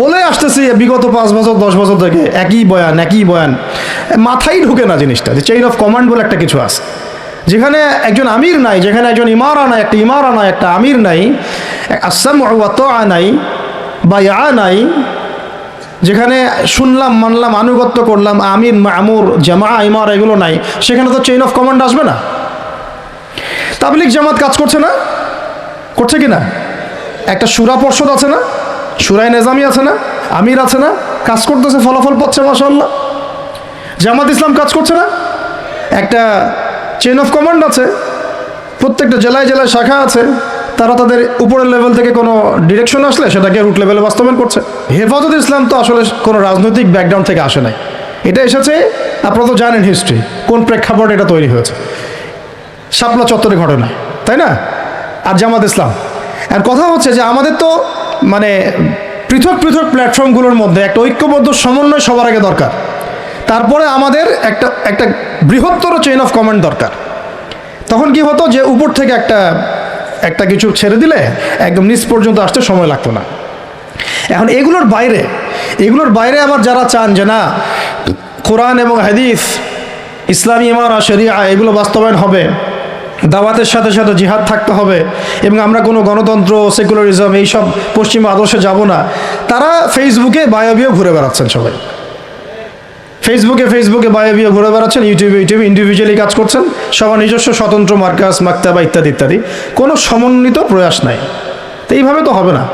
বলে আসতেছি বিগত পাঁচ বছর, দশ বছর থেকে একই বয়ান একই বয়ান। মাথায় ঢুকে না জিনিসটা, যে চেইন অফ কমান্ড বলে একটা কিছু আছে। যেখানে একজন আমির নাই, যেখানে একজন ইমারা নাই, একটা ইমারা নাই, একটা আমির নাই আসাম নাই বা ইয়া নাই, যেখানে শুনলাম, মানলাম, আনুগত্য করলাম, আমির আমুর জামা, ইমার এগুলো নাই, সেখানে তো চেইন অফ কমান্ড আসবে না। তাবলিক জামাত কাজ করছে না? করছে কি না? একটা সুরা পর্ষদ আছে না? সুরাই নেজামি আছে না? আমির আছে না? কাজ করতেছে, ফলাফল পাচ্ছে মাসাল্লাহ জামাত ইসলাম কাজ করছে না? একটা চেন অফ কমান্ড আছে, প্রত্যেকটা জেলায় জেলায় শাখা আছে, তারা তাদের উপরের লেভেল থেকে কোনো ডিরেকশন আসলে সেটাকে রুট লেভেলে বাস্তবায়ন করছে। হেফাজত ইসলাম তো আসলে কোনো রাজনৈতিক ব্যাকগ্রাউন্ড থেকে আসে নাই। এটা এসেছে, আপনারা তো জানেন হিস্ট্রি কোন প্রেক্ষাপট এটা তৈরি হয়েছে। শাপলা চত্বরে ঘটনা, তাই না? আর জামাত ইসলাম। আর কথা হচ্ছে যে আমাদের তো মানে পৃথক পৃথক প্ল্যাটফর্মগুলোর মধ্যে একটা ঐক্যবদ্ধ সমন্বয় সবার আগে দরকার। তারপরে আমাদের একটা একটা বৃহত্তর চেইন অফ কমান্ড দরকার। তখন কি হতো যে উপর থেকে একটা একটা কিছু ছেড়ে দিলে একদম নিচ পর্যন্ত আসতে সময় লাগতো না। এখন এগুলোর বাইরে এগুলোর বাইরে আবার যারা চান যে না, কোরআন এবং হাদিস, ইসলামী ইমারা শরিয়া এগুলো বাস্তবায়ন হবে দাওয়াতের সাথে সাথে জিহাদ থাকতে হবে এবং আমরা কোনো গণতন্ত্র, সেকুলারিজম এইসব পশ্চিমা আদর্শে যাব না। তারা ফেসবুকে বায়োবিও ঘুরে বেড়াচ্ছেন সবাই। ফেসবুকে ফেসবুকে বায়োবিও ঘুরে বেড়াচ্ছেন, ইউটিউবে ইউটিউবে ইন্ডিভিজুয়ালি কাজ করছেন, সবার নিজস্ব স্বতন্ত্র মার্কাস, মাক্তাবা ইত্যাদি ইত্যাদি। কোনো সমন্বিত প্রয়াস নাই। তো এইভাবে তো হবে না।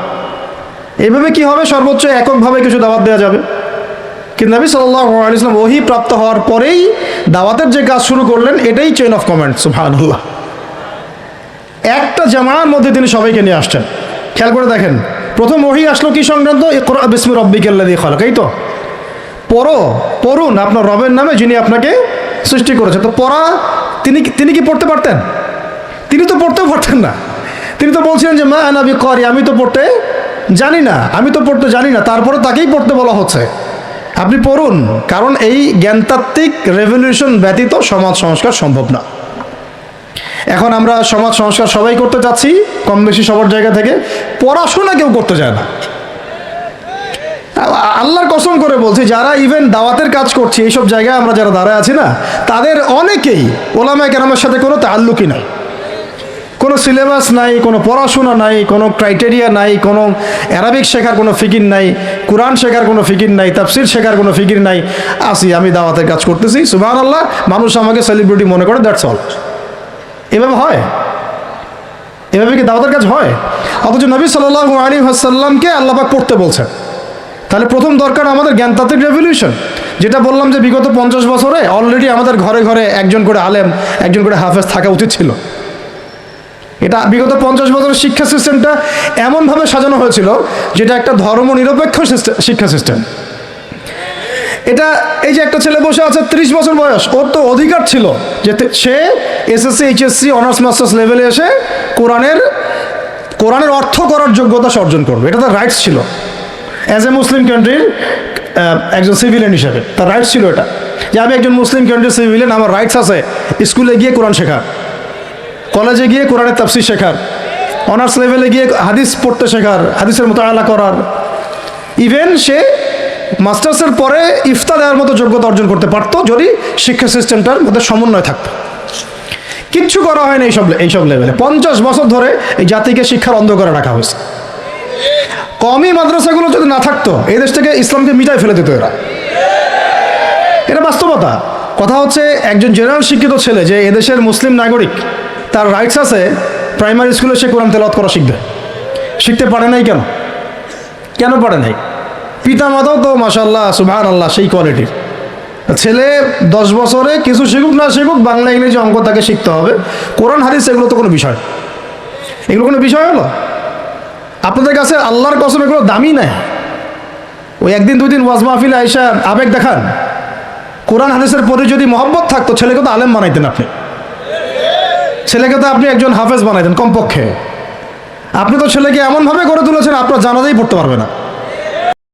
এইভাবে কি হবে? সর্বোচ্চ এককভাবে কিছু দাওয়াত দেওয়া যাবে। কিন্তু নবী আলিয়াল্লাম ওহি প্রাপ্ত হওয়ার পরেই দাওয়াতের যে কাজ শুরু করলেন, এটাই চেইন অফ কমান্ড সুবহানাল্লাহ। একটা জামার মধ্যে তিনি সবাইকে নিয়ে আসছেন। খেয়াল করে দেখেন, প্রথম ওহি আসলো কি সংক্রান্ত? ইকরা বিসমি রব্বিকাল্লাযী খালাক, এই তো। পড়ো পড়ুন, আপনার রবের নামে যিনি আপনাকে সৃষ্টি করেছে। তো পড়া, তিনি তিনি কি পড়তে পারতেন? তিনি তো পড়তেও পারতেন না। তিনি তো বলছিলেন যে, মা আনাবি করি আমি তো পড়তে জানি না, আমি তো পড়তে জানি না। তারপরে তাকেই পড়তে বলা হচ্ছে। আপনি পড়ুন, কারণ এই জ্ঞানতাত্ত্বিক রেভলিউশন ব্যতীত সমাজ সংস্কার সম্ভব না। এখন আমরা সমাজ সংস্কার সবাই করতে চাচ্ছি কম বেশি সবার জায়গা থেকে। পড়াশোনা কেউ করতে চায় না। আল্লাহর কসম করে বলছি, যারা ইভেন দাওয়াতের কাজ করছে, এইসব জায়গায় আমরা যারা দাঁড়ায় আছি না, তাদের অনেকেই ওলামায় কেরামের সাথে কোনো তাল্লুকই নাই। কোনো সিলেবাস নাই, কোনো পড়াশোনা নাই, কোনো ক্রাইটেরিয়া নাই, কোনো অ্যারাবিক শেখার কোনো ফিকির নাই কোরআন শেখার কোনো ফিকির নাই তাফসির শেখার কোনো ফিকির নাই, আসি, আমি দাওয়াতের কাজ করতেছি। সুবাহ আল্লাহ মানুষ আমাকে সেলিব্রিটি মনে করে দ্যাটস অল এভাবে হয়? এভাবে কি দাওয়াতের কাজ হয়? অথচ নবী সাল্লাহ আলী হাসাল্লামকে আল্লাপাক পড়তে বলছেন। তাহলে প্রথম দরকার আমাদের জ্ঞানতাত্ত্বিক রেভলিউশন যেটা বললাম যে বিগত পঞ্চাশ বছরে অলরেডি আমাদের ঘরে ঘরে একজন করে আলেম, একজন করে হাফেজ থাকা উচিত ছিল। এটা বিগত পঞ্চাশ বছরের শিক্ষা সিস্টেমটা এমনভাবে সাজানো হয়েছিল যেটা একটা ধর্ম নিরপেক্ষ শিক্ষা সিস্টেম। এটা এই যে একটা ছেলে বসে আছে, ত্রিশ বছর বয়স, ওর তো অধিকার ছিল যে সে এসএসসি এইচএসসি অনার্স মাস্টার্স লেভেলে এসে কোরআনের কোরআনের অর্থ করার যোগ্যতা অর্জন করবে। এটা তার রাইটস ছিল। অ্যাজ এ মুসলিম কান্ট্রির একজন সিভিলিয়ান হিসাবে, তার রাইটস ছিল এটা। যে আমি একজন মুসলিম কান্ট্রির সিভিলিয়ান আমার রাইটস আছে, স্কুলে গিয়ে কোরআন শেখার কলেজে গিয়ে কোরআনের তাফসির শেখার, অনার্স লেভেলে গিয়ে হাদিস পড়তে শেখার, হাদিসের মোতাবেলা করার। ইভেন সে মাস্টার্সের পরে ইফতা দেওয়ার মতো যোগ্যতা অর্জন করতে পারতো যদি শিক্ষা সিস্টেমটার মধ্যে সমন্বয় থাকতো। কিচ্ছু করা হয় না এইসব এইসব লেভেলে। পঞ্চাশ বছর ধরে এই জাতিকে শিক্ষার অন্ধ করে রাখা হয়েছে। কমই মাদ্রাসাগুলো যদি না থাকতো, এই দেশ থেকে ইসলামকে মিটাই ফেলে দিত এরা। এটা বাস্তবতা। কথা হচ্ছে একজন জেনারেল শিক্ষিত ছেলে যে এদেশের মুসলিম নাগরিক তার রাইটস আছে প্রাইমারি স্কুলে সে কোরআন তেলাওয়াত করা শিখবে। শিখতে পারে নাই কেন? কেন পারে নাই? পিতা মাতাও তো মাসাল্লাহ সুবাহান আল্লাহ সেই কোয়ালিটির ছেলে দশ বছরে কিছু শিখুক না শিখুক, বাংলা, ইংরেজি অঙ্ক তাকে শিখতে হবে। কোরআন, হাদিস এগুলো তো কোনো বিষয়। এগুলো কোনো বিষয় হলো? আপনাদের কাছে আল্লাহর কসম এগুলো দামি নাই। ওই একদিন দুই দিন ওয়াজ মাহফিল আয়সা আবেগ দেখান। কোরআন, হাদিসের পরে যদি মহব্বত থাকতো, ছেলেকে তো আলেম বানাইতেন আপনি। ছেলেকে তো আপনি একজন হাফেজ বানাই দেন কমপক্ষে। আপনি তো ছেলেকে এমনভাবে গড়ে তুলেছেন, আপনার জানাতেই পড়তে পারবে না।